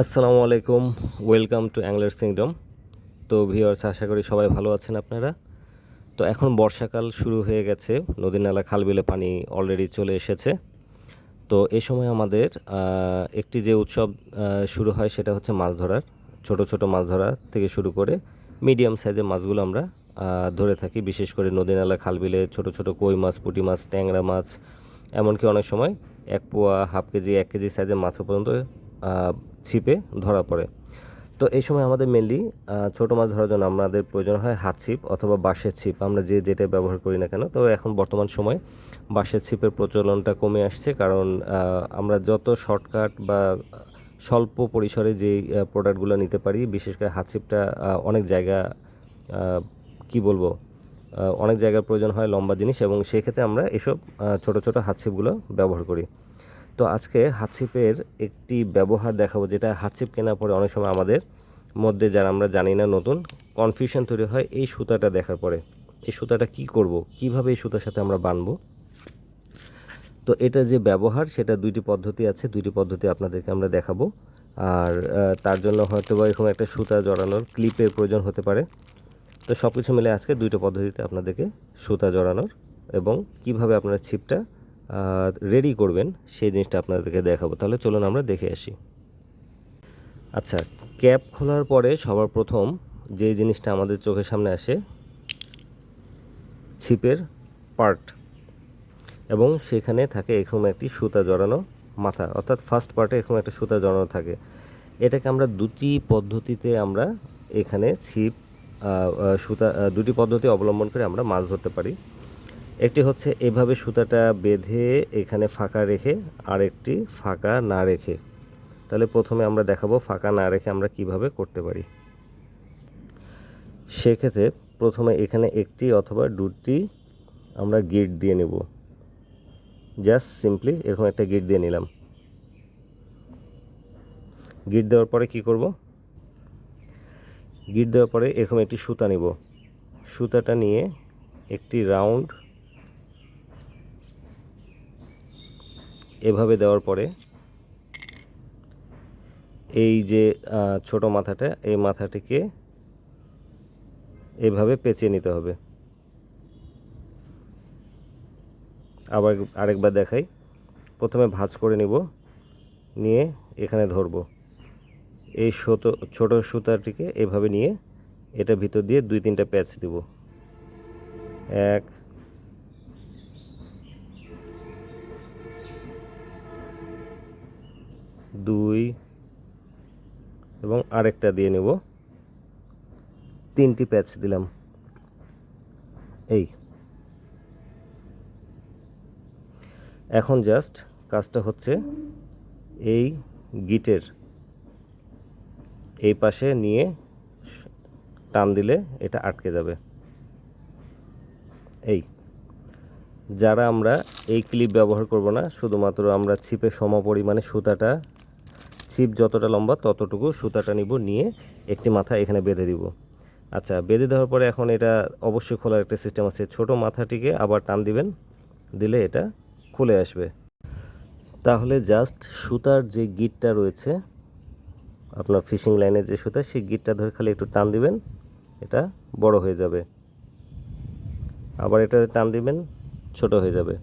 আসসালামু আলাইকুম, welcome two angler সিংডম। তো ভিউয়ার্স, আশা করি সবাই ভালো আছেন আপনারা। তো এখন বর্ষাকাল শুরু হয়ে গেছে নদী নালা খালবিলে পানি অলরেডি চলে এসেছে। তো এ সময় আমাদের একটি যে উৎসব শুরু হয় সেটা হচ্ছে মাছ ধরার, ছোট ছোট মাছ ধরা থেকে শুরু করে মিডিয়াম সাইজের মাছগুলো আমরা ধরে থাকি। বিশেষ করে নদী নালা খালবিলে ছোট ছোট কই মাছ, পুঁটি মাছ, ট্যাংরা মাছ, এমনকি অনেক সময় এক পোয়া হাফ কেজি, এক কেজি সাইজের মাছও পর্যন্ত ছিপে ধরা পড়ে। তো এই সময় আমাদের মেনলি ছোট মাছ ধরার জন্য আমাদের প্রয়োজন হয় হাত ছিপ অথবা বাঁশের ছিপ। আমরা যে যেটা ব্যবহার করি না কেন, তো এখন বর্তমান সময় বাঁশের ছিপের প্রচলনটা কমে আসছে কারণ আমরা যত শর্টকাট বা স্বল্প পরিসরে যে প্রোডাক্টগুলো নিতে পারি, বিশেষ করে হাত ছিপটা অনেক জায়গা কি বলব অনেক জায়গার প্রয়োজন হয় লম্বা জিনিস এবং সেক্ষেত্রে আমরা এসব ছোট ছোট হাত ছিপগুলো ব্যবহার করি। তো আজকে হাতছিপের একটি ব্যবহার দেখাবো, যেটা হাতছিপ কেনার পরে অনেক সময় আমাদের মধ্যে যারা আমরা জানি না নতুন কনফিউশন তৈরি হয় এই সুতাটা দেখার পরে। এই সুতাটা কি করব? কীভাবে এই সুতার সাথে আমরা বানবো? তো এটা যে ব্যবহার, সেটা দুইটি পদ্ধতি আছে। দুইটি পদ্ধতি আপনাদেরকে আমরা দেখাবো। আর তার জন্য হয়তো বা এরকম একটা সুতা জড়ানোর ক্লিপের প্রয়োজন হতে পারে। তো সব কিছু মিলে আজকে দুইটা পদ্ধতিতে আপনাদেরকে সুতা জড়ানোর এবং কীভাবে আপনারা ছিপটা রেডি করবেন, সেই জিনিসটা আপনাদেরকে দেখাবো। তাহলে চলুন আমরা দেখে আসি। আচ্ছা ক্যাপ খোলার পরে সবার প্রথম যে জিনিসটা আমাদের চোখের সামনে আসে, ছিপের পার্ট। এবং সেখানে থাকে এরকম একটি সুতা জড়ানো মাথা, অর্থাৎ ফার্স্ট পার্টে এরকম একটা সুতা জড়ানো থাকে। এটাকে আমরা দুটি পদ্ধতিতে আমরা এখানে ছিপ সুতা দুটি পদ্ধতি অবলম্বন করে আমরা মাছ ধরতে পারি। একটি হচ্ছে এভাবে সুতাটা বেঁধে এখানে ফাঁকা রেখে আর একটি ফাঁকা না রেখে। তাহলে প্রথমে আমরা দেখাবো ফাঁকা না রেখে আমরা কীভাবে করতে পারি। সেক্ষেত্রে প্রথমে এখানে একটি অথবা দুটি আমরা গিট দিয়ে নেব। জাস্ট সিম্পলি এরকম একটা গিট দিয়ে নিলাম। গিট দেওয়ার পরে কি করব? গিট দেওয়ার পরে এরকম একটি সুতা নিব। সুতাটা নিয়ে একটি রাউন্ড এভাবে দেওয়ার পরে এই যে ছোট মাথাটা, এই মাথাটিকে এভাবে পেঁচিয়ে নিতে হবে। আবার আরেকবার দেখাই। প্রথমে ভাঁজ করে নিব, নিয়ে এখানে ধরবো। এই ছোট, ছোটো সুতাটিকে এভাবে নিয়ে এটা ভিতর দিয়ে দুই তিনটা প্যাচ দিব। এক দুই, এবং আরেকটা দিয়ে নেব। তিনটি প্যাচ দিলাম। এই। এখন জাস্ট কাজটা হচ্ছে এই গিটের এই পাশে নিয়ে টান দিলে এটা আটকে যাবে। এই। যারা আমরা এই ক্লিপ ব্যবহার করব না, শুধুমাত্র আমরা ছিপে সম পরিমাণে সুতাটা ছিপ যতটা লম্বা ততটুকু সুতাটা নিব, নিয়ে একটি মাথা এখানে বেঁধে দিব। আচ্ছা বেঁধে দেওয়ার পরে এখন এটা অবশ্যই খোলার একটা সিস্টেম আছে। ছোট মাথাটিকে আবার টান দিবেন, দিলে এটা খুলে আসবে। তাহলে জাস্ট সুতার যে গিটটা রয়েছে, আপনার ফিশিং লাইনের যে সুতা, সেই গিটটা ধরে খালি একটু টান দিবেন, এটা বড় হয়ে যাবে। আবার এটা টান দিবেন, ছোট হয়ে যাবে।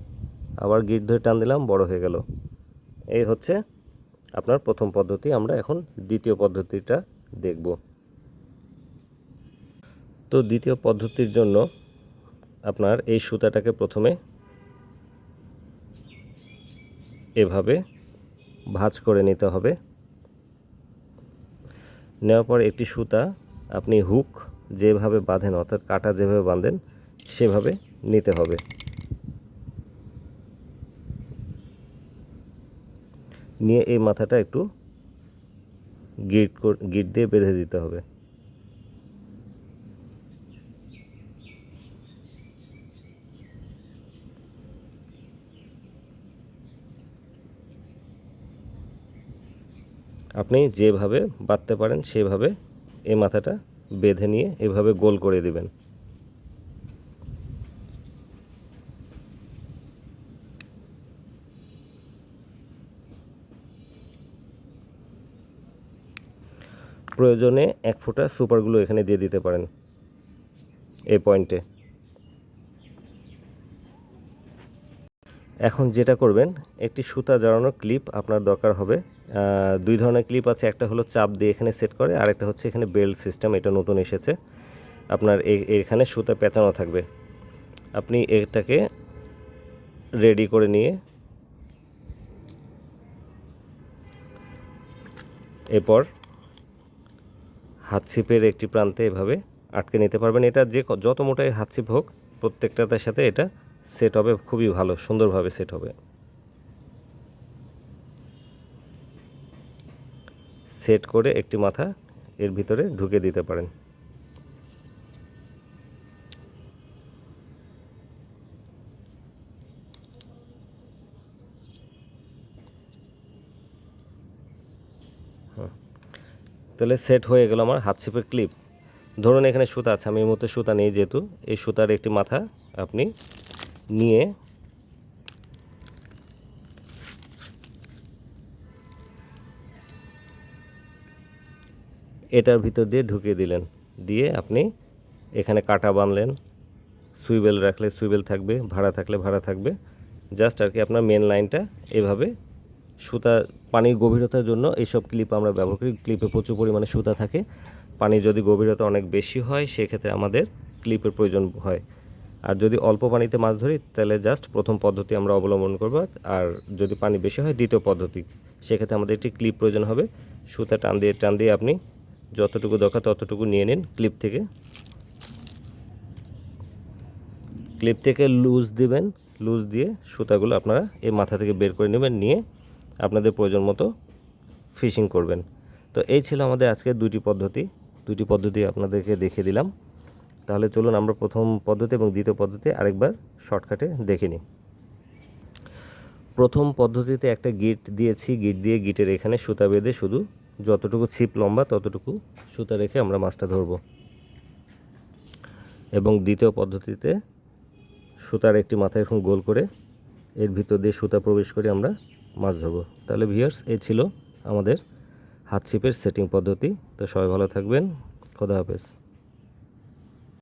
আবার গিট ধরে টান দিলাম, বড় হয়ে গেল। এই হচ্ছে আপনার প্রথম পদ্ধতি, আমরা এখন দ্বিতীয় পদ্ধতিটা দেখব। তো দ্বিতীয় পদ্ধতির জন্য আপনার এই সুতাটাকে প্রথমে এভাবে ভাঁজ করে নিতে হবে। নেওয়ার পর একটি সুতা আপনি হুক যেভাবে বাঁধেন, অর্থাৎ কাটা যেভাবে বাঁধেন, সেভাবে নিতে হবে। নিয়ে এই মাথাটা একটু গিট গিট দিয়ে বেঁধে দিতে হবে। আপনি যেভাবে বাঁধতে পারেন, সেভাবে এই মাথাটা বেঁধে নিয়ে এভাবে গোল করে দিবেন। প্রয়োজনে এক ফোঁটা সুপারগুলো এখানে দিয়ে দিতে পারেন এই পয়েন্টে। এখন যেটা করবেন, একটি সুতা জড়ানোর ক্লিপ আপনার দরকার হবে। দুই ধরনের ক্লিপ আছে, একটা হলো চাপ দিয়ে এখানে সেট করে, আর একটা হচ্ছে এখানে বেল্ট সিস্টেম, এটা নতুন এসেছে। আপনার এখানে সুতা পেঁচানো থাকবে। আপনি এটাকে রেডি করে নিয়ে এরপর হাত ছিপের একটি প্রান্তে এভাবে আটকে নিতে পারবেন। এটা যে যত মোটাই হাত ছিপ হোক, প্রত্যেকটার সাথে এটা সেট হবে খুবই ভালো, সুন্দরভাবে সেট হবে সেট করে একটি মাথা এর ভিতরে ঢুকে দিতে পারেন। তাহলে সেট হয়ে গেল আমার হাত ছিপের ক্লিপ ধরুন এখানে সুতা আছে, আমি এই মুহূর্তে সুতা নেই যেহেতু। এই সুতার একটি মাথা আপনি নিয়ে এটার ভিতর দিয়ে ঢুকিয়ে দিলেন। দিয়ে আপনি এখানে কাটা বানলেন সুইবেল রাখলে সুইবেল থাকবে, ভাড়া থাকলে ভাড়া থাকবে। জাস্ট আর কি আপনার মেন লাইনটা এভাবে সুতা, পানির গভীরতার জন্য এইসব ক্লিপ আমরা ব্যবহার করি। ক্লিপে প্রচুর পরিমাণে সুতা থাকে। পানি যদি গভীরতা অনেক বেশি হয়, সেক্ষেত্রে আমাদের ক্লিপের প্রয়োজন হয়। আর যদি অল্প পানিতে মাছ ধরি, তাহলে জাস্ট প্রথম পদ্ধতি আমরা অবলম্বন করব। আর যদি পানি বেশি হয়, দ্বিতীয় পদ্ধতি, সেক্ষেত্রে আমাদের একটি ক্লিপ প্রয়োজন হবে। সুতা টান দিয়ে টান দিয়ে আপনি যতটুকু দরকার ততটুকু নিয়ে নিন ক্লিপ থেকে। ক্লিপ থেকে লুজ দিবেন। লুজ দিয়ে সুতাগুলো আপনারা এই মাথা থেকে বের করে নেবেন, নিয়ে আপনাদের প্রয়োজন মতো ফিশিং করবেন। তো এই ছিল আমাদের আজকের দুটি পদ্ধতি। দুটি পদ্ধতি আপনাদেরকে দেখিয়ে দিলাম। তাহলে চলুন আমরা প্রথম পদ্ধতি এবং দ্বিতীয় পদ্ধতি আরেকবার শর্টকাটে দেখে নিই। প্রথম পদ্ধতিতে একটা গিট দিয়েছি। গিট দিয়ে গিটের এখানে সুতা বেঁধে শুধু যতটুকু ছিপ লম্বা, ততটুকু সুতা রেখে আমরা মাছটা ধরবো। এবং দ্বিতীয় পদ্ধতিতে সুতার একটি মাথা এরকম গোল করে এর ভিতর দিয়ে সুতা প্রবেশ করে আমরা মাছ ধরবো। তাহলে ভিউয়ার্স এ ছিল আমাদের হাত ছিপের সেটিং পদ্ধতি। তো সবাই ভালো থাকবেন। খোদা হাফেজ।